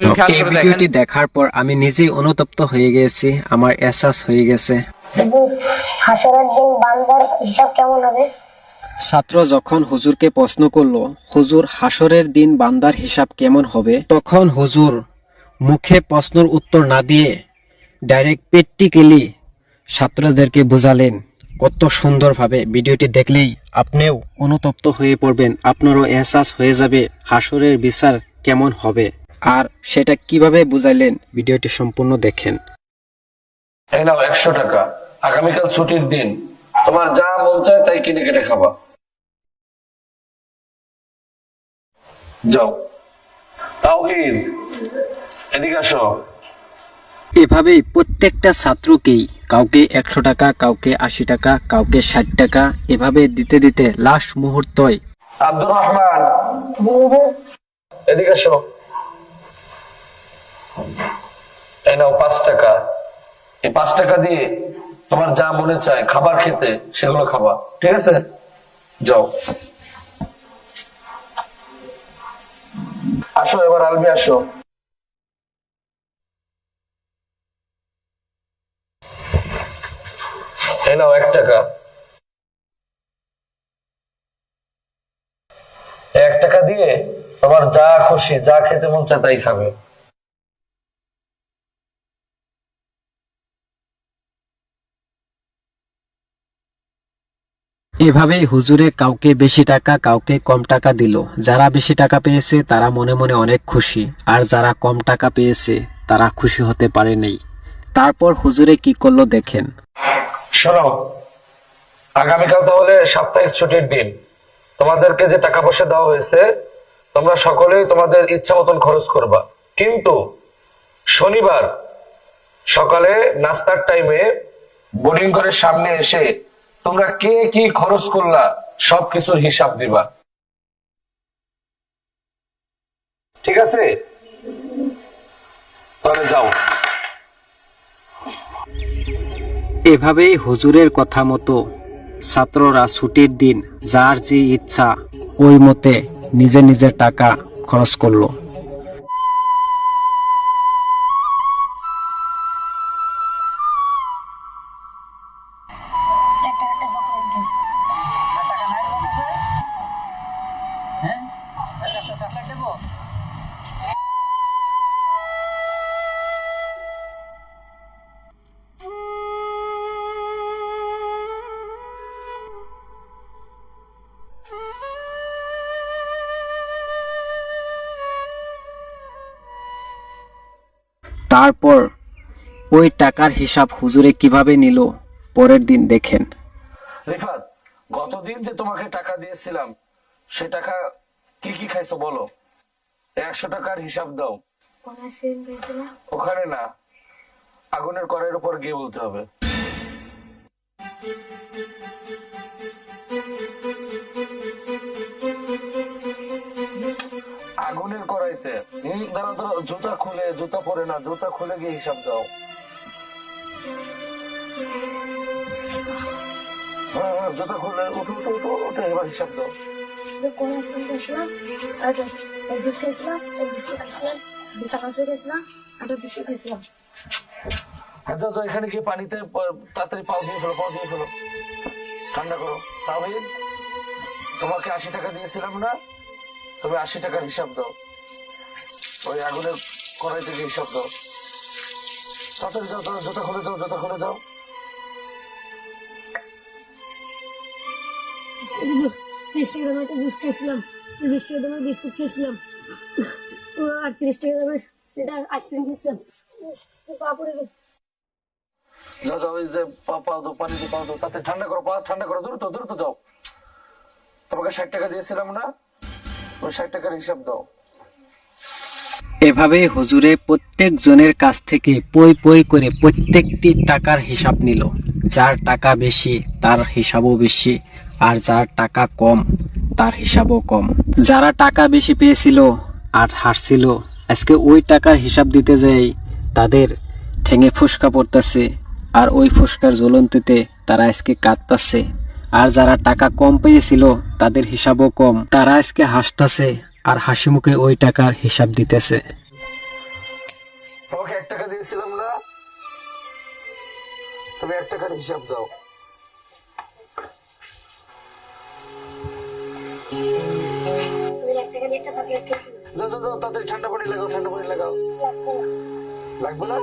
এই ভিডিওটি দেখার পর আমি নিজেই অনুতপ্ত হয়ে গেছি আমার এহসাস হয়ে গেছে। কিন্তু হাসরের দিন বান্দার হিসাব কেমন হবে? ছাত্র যখন হুজুরকে প্রশ্ন করল হুজুর হাসরের দিন বান্দার হিসাব কেমন হবে? তখন হুজুর মুখে প্রশ্নের উত্তর না দিয়ে ডাইরেক্ট প্র্যাকটিক্যালি ছাত্রদেরকে বোঝালেন। কত সুন্দরভাবে ভিডিওটি দেখলেই আপনিও অনুতপ্ত হয়ে পড়বেন আপনারও এহসাস হয়ে যাবে হাসরের বিচার কেমন হবে? আর সেটা কীভাবে বুঝাইলেন? ভিডিওটি সম্পূর্ণ দেখেন। এই নাও একশো টাকা। আগামীকাল ছুটির দিন। তোমার যা মন চায় তাই কিনে কেটে খাবা। যাও। তাওহিদ এদিকে আসো। এভাবেই প্রত্যেকটা ছাত্রকেই কাউকে একশো টাকা কাউকে আশি টাকা কাউকে ষাট টাকা এভাবে দিতে দিতে লাস্ট মুহূর্তয় আব্দুর রহমান। এদিকে আসো। এই নাও পাঁচ টাকা। এই পাঁচ টাকা দিয়ে তোমার যা মনে চায়, খাবার খেতে সেগুলো খাবা। ঠিক আছে? যাও। আসো, এবার আসো। এই নাও এক টাকা। এক টাকা দিয়ে তোমার যা খুশি, যা খেতে মন চায় তাই খাবে। এভাবেই হুজুরে কাউকে বেশি টাকা, কাউকে কম টাকা দিল। যারা বেশি টাকা পেয়েছে, তারা মনে মনে অনেক খুশি। আর যারা কম টাকা পেয়েছে, তারা খুশি হতে পারে নাই। তারপর হুজুরে কি করল দেখেন। শোনো, আগামীকাল তাহলে সাপ্তাহিক ছুটির দিন। তোমাদেরকে যে টাকা পয়সা দেওয়া হয়েছে, তোমরা সকলেই তোমাদের ইচ্ছা মতন খরচ করবা। কিন্তু শনিবার সকালে নাস্তার টাইমে বোর্ডিং ঘরের সামনে এসে তোমরা কে কি খরচ করলা, সবকিছুর হিসাব দিবা। ঠিক আছে? তাহলে যাও। এভাবেই হুজুরের কথা মতো ছাত্ররা ছুটির দিন যার যে ইচ্ছা, ওই মতে নিজে নিজের টাকা খরচ করল। তারপর ওই টাকার হিসাব হুজুরে কীভাবে নিল পরের দিন দেখেন। রিফাত গতদিন যে তোমাকে টাকা দিয়েছিলাম সে টাকা কি কি খাইছো বলো? একশো টাকার হিসাব দাও। ওখানে না আগুনের করের উপর গিয়ে বলতে হবে। আগুনের কড়াইতে হম দাঁড়া দাঁড়া জুতা খুলে জুতা পরে না জুতা খুলে গিয়ে হিসাব দাও। হ্যাঁ হ্যাঁ জুতা খুলে উঠো উঠো উঠো উঠে এবার হিসাব দাও। জুস খাইছিলাম এক বিস্কুট খাইছিলাম বিশা কাছে গেছিলাম আর একটা বিস্কুট খাইছিলাম হ্যাঁ যাও যাও এখানে গিয়ে পানিতে তাড়াতাড়ি পাও দিয়ে ফেলো, পাও দিয়ে ফেলো। ঠান্ডা করো। তাহলে তোমাকে আশি টাকা দিয়েছিলাম না? তুমি আশি টাকার হিসাব দাও। ওই আগুনের কড়াই থেকে হিসাব দাও। তাড়াতাড়ি যাও তাড়াতাড়ি জুতা খুলে দাও, জুতা খুলে দাও। তিরিশ টাকা দামের একটা জুস খেয়েছিলাম, বিশ টাকা দামের বিস্কুট খেয়েছিলাম। আর তিরিশ টাকা দামের এটা আইসক্রিম খেয়েছিলাম। পাপড়ে যাও যাও যে পা- পাও দাও, পানি দিয়ে দাও, তাতে ঠান্ডা করো, পা ঠান্ডা করো, দ্রুত দ্রুত যাও। তোমাকে ষাট টাকা দিয়েছিলাম না, ওই ষাট টাকার হিসাব দাও। এভাবে হুজুরে প্রত্যেক জনের কাছ থেকে পই পই করে প্রত্যেকটি টাকার হিসাব নিল। যার টাকা বেশি, তার হিসাবও বেশি, আর যার টাকা কম, তার হিসাবও কম। যারা টাকা বেশি পেয়েছিল আর হারছিল, আজকে ওই টাকার হিসাব দিতে যাই, তাদের ঠেঙে ফুসকা পড়তেছে, আর ওই ফুসকার জ্বলন্তিতে তারা আজকে কাঁদতেছে। আর যারা টাকা কম পেয়েছিল, তাদের হিসাবও কম। তারা আজকে হাসতেছে আর হাসি মুখে ওই টাকার হিসাব দিতেছে। টাকা দিয়েছিলাম না। তুমি এক টাকার হিসাব দাও। এক তাদের ঠান্ডা পানি লাগাও, ঠান্ডা পানি লাগাও। লাগবে না?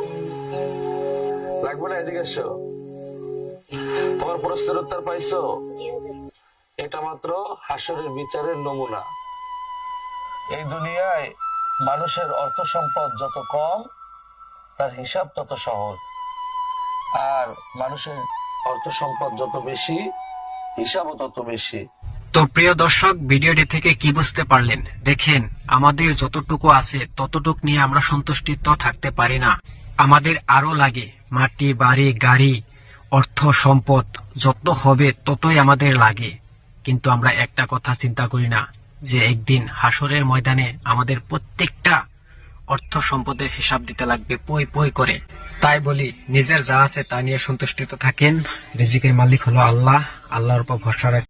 লাগবে না, এদিকে তোমার প্রশ্নের উত্তর পাইছো? এটা মাত্র হাসরের বিচারের নমুনা। এই দুনিয়ায় মানুষের অর্থ সম্পদ যত কম, তার হিসাব তত সহজ। আর মানুষের অর্থ সম্পদ যত বেশি, হিসাবও তত বেশি। তো প্রিয় দর্শক, ভিডিওটি থেকে কি বুঝতে পারলেন? দেখেন, আমাদের যতটুকু আছে, ততটুক নিয়ে আমরা সন্তুষ্টিত থাকতে পারি না। আমাদের আরও লাগে, মাটি, বাড়ি, গাড়ি, অর্থ, সম্পদ, যত হবে ততই আমাদের লাগে। কিন্তু আমরা একটা কথা চিন্তা করি না যে একদিন হাসরের ময়দানে আমাদের প্রত্যেকটা অর্থ সম্পদের হিসাব দিতে লাগবে পই পই করে। তাই বলি, নিজের যা আছে তা নিয়ে সন্তুষ্টিত থাকেন। রিজিকের মালিক হলো আল্লাহ। আল্লাহর উপর ভরসা